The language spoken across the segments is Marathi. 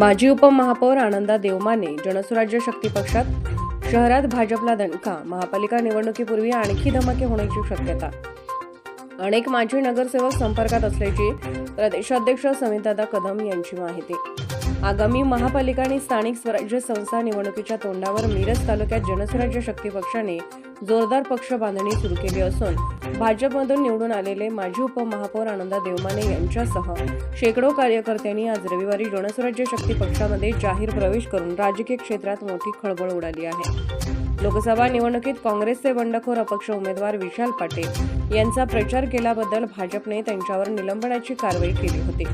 माजी उपमहापौर आनंदा देवमाने जनसुराज्य शक्ती पक्षात शहरात भाजपला दणका महापालिका निवडणुकीपूर्वी आणखी धमाके होण्याची शक्यता. अनेक माजी नगरसेवक संपर्कात असल्याची प्रदेशाध्यक्ष समितदादा कदम यांची माहिती. आगामी महापालिका आणि स्थानिक स्वराज्य संस्था निवडणुकीच्या तोंडावर मिरज तालुक्यात जनसुराज्य शक्ती पक्षाने जोरदार पक्ष बांधणी सुरू केली असून भाजपमधून निवडून आलेले माजी उपमहापौर आनंदा देवमाने यांच्यासह शेकडो कार्यकर्त्यांनी आज रविवारी जनसुराज्य शक्ती पक्षामध्ये जाहीर प्रवेश करून राजकीय क्षेत्रात मोठी खळबळ उडाली आहे. लोकसभा निवडणुकीत काँग्रेसचे बंडखोर अपक्ष उमेदवार विशाल पाटील यांचा प्रचार केल्याबद्दल भाजपने त्यांच्यावर निलंबनाची कारवाई केली होती.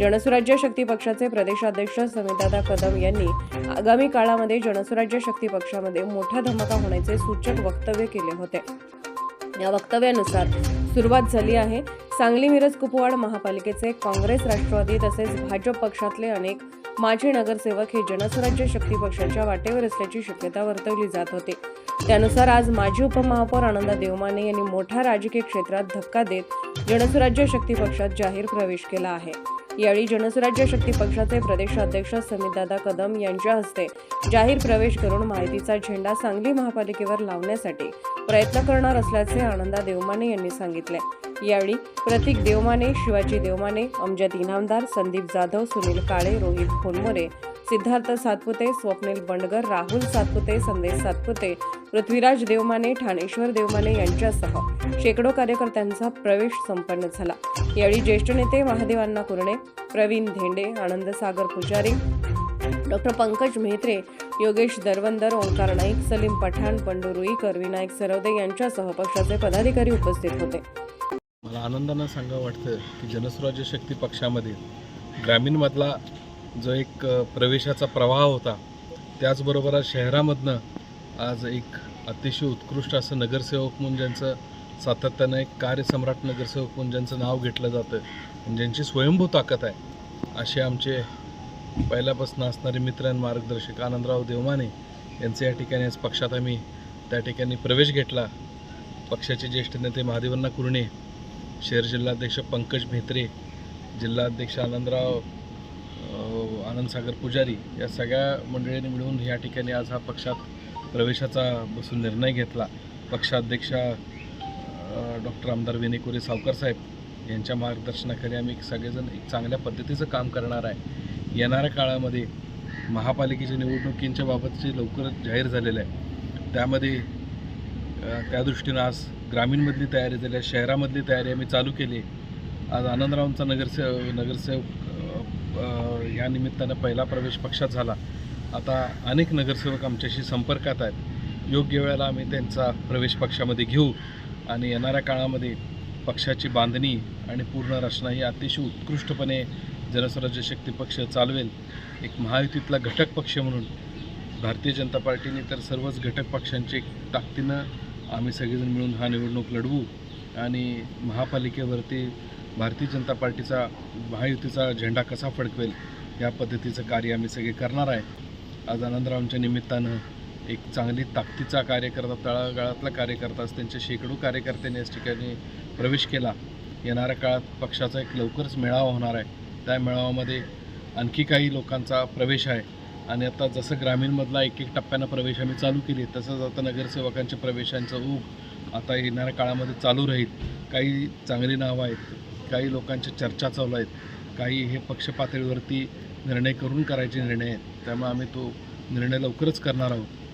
जनसुराज्य शक्ती पक्षाचे प्रदेशाध्यक्ष समितदादा कदम यांनी आगामी काळामध्ये जनसुराज्य शक्ती पक्षामध्ये मोठा धमाका होण्याचे सूचक वक्तव्य केले होते. या वक्तव्यानुसार सुरुवात झाली आहे. सांगली मिरज कुपवाड महापालिकेचे काँग्रेस राष्ट्रवादी तसेच भाजप पक्षातले अनेक माजी नगरसेवक हे जनसुराज्य शक्ती पक्षाच्या वाटेवर असल्याची शक्यता वर्तवली जात होती. त्यानुसार आज माजी उपमहापौर आनंदा देवमाने यांनी मोठ्या राजकीय क्षेत्रात धक्का देत जनसुराज्य शक्ती पक्षात जाहीर प्रवेश केला आहे. यावेळी जनसुराज्य शक्ती पक्षाचे प्रदेशाध्यक्ष समितदादा कदम यांच्या हस्ते जाहीर प्रवेश करून माहितीचा झेंडा सांगली महापालिकेवर लावण्यासाठी प्रयत्न करणार असल्याचे आनंदा देवमाने यांनी सांगितले. यावेळी प्रतीक देवमाने शिवाजी देवमाने अमजद इनामदार संदीप जाधव सुनील काळे रोहित खोनमोरे सिद्धार्थ सातपुते स्वप्नील बंडगर राहुल सातपुते संदेश सातपुते पृथ्वीराज देवमाने ठाणेश्वर देवमाने यांच्यासह शेकडो कार्यकर्त्यांचा प्रवेश संपन्न झाला. यावेळी ज्येष्ठ नेते महादेवांना कुरणे प्रवीण धेंडे आनंदसागर पुजारी डॉक्टर पंकज मेहत्रे योगेश दरवंदर ओंकार नाईक सलीम पठाण पंडू रुईकर विनायक सरवदे यांच्यासह पक्षाचे पदाधिकारी उपस्थित होते. मला आनंदानं सांगा वाटतं की जनस्वराज्य शक्ती पक्षामध्ये ग्रामीणमधला जो एक प्रवेशाचा प्रवाह होता त्याचबरोबर शहरामधनं आज एक अतिशय उत्कृष्ट असं नगरसेवक म्हणून ज्यांचं सातत्यानं एक कार्यसम्राट नगरसेवक म्हणून ज्यांचं नाव घेतलं जातं ज्यांची स्वयंभू ताकद आहे असे आमचे पहिल्यापासून असणारे मित्र आणि मार्गदर्शक आनंदराव देवमाने यांचे या ठिकाणी आज पक्षात आम्ही त्या ठिकाणी प्रवेश घेतला. पक्षाचे ज्येष्ठ नेते महादेवन्ना कुरणे शहर जिल्हाध्यक्ष पंकज भेत्रे जिल्हाध्यक्ष आनंदराव आनंदसागर पुजारी या सगळ्या मंडळींनी मिळून या ठिकाणी आज हा पक्षात प्रवेशाचा बसून निर्णय घेतला. पक्षाध्यक्षा डॉक्टर आमदार विनेकुरे सावकर साहेब यांच्या मार्गदर्शनाखाली आम्ही सगळेजण एक चांगल्या पद्धतीचं काम करणार आहे. येणाऱ्या काळामध्ये महापालिकेच्या निवडणुकींच्या बाबतचे लवकरच जाहीर झालेलं आहे. त्यामध्ये त्या दृष्टीनं आज ग्रामीणमधली तयारी झाली आहे शहरामधली तयारी आम्ही चालू केली. आज आनंदरावांचा नगरसेव नगरसेवक या निमित्तानं पहिला प्रवेश पक्षात झाला. आता अनेक नगरसेवक आमच्याशी संपर्कात आहेत. योग्य वेळेला आम्ही त्यांचा प्रवेश पक्षामध्ये घेऊ आणि येणाऱ्या काळामध्ये पक्षाची बांधणी आणि पूर्ण रचना ही अतिशय उत्कृष्टपणे जनस्वराज्य शक्ती पक्ष चालवेल. एक महायुतीतला घटक पक्ष म्हणून भारतीय जनता पार्टीने तर सर्वच घटक पक्षांची ताकदीनं आम्ही सगळेजण मिळून हा निवडणूक लढवू आणि महापालिकेवरती भारतीय जनता पार्टीचा महायुतीचा झेंडा कसा फडकवेल या पद्धतीचं कार्य आम्ही सगळे करणार आहे. आज आनंदरावांच्या निमित्तानं एक चांगली ताकदीचा कार्यकर्ता तळागाळातला कार्यकर्ता त्यांच्या शेकडो कार्यकर्त्यांनी याच ठिकाणी प्रवेश केला. येणाऱ्या काळात पक्षाचा एक लवकरच मेळावा होणार आहे. त्या मेळाव्यामध्ये आणखी काही लोकांचा प्रवेश आहे. आणि आता जसं ग्रामीणमधला एक एक टप्प्यानं प्रवेश आम्ही चालू केली तसंच आता नगरसेवकांच्या प्रवेशांचा ऊग आता येणाऱ्या काळामध्ये चालू राहील. काही चांगली नावं आहेत काही लोकांच्या चर्चा चालू आहेत. काही हे पक्ष पातळीवरती निर्णय करून करायचे निर्णय आहेत. त्यामुळे आम्ही तो निर्णय लवकरच करणार आहोत.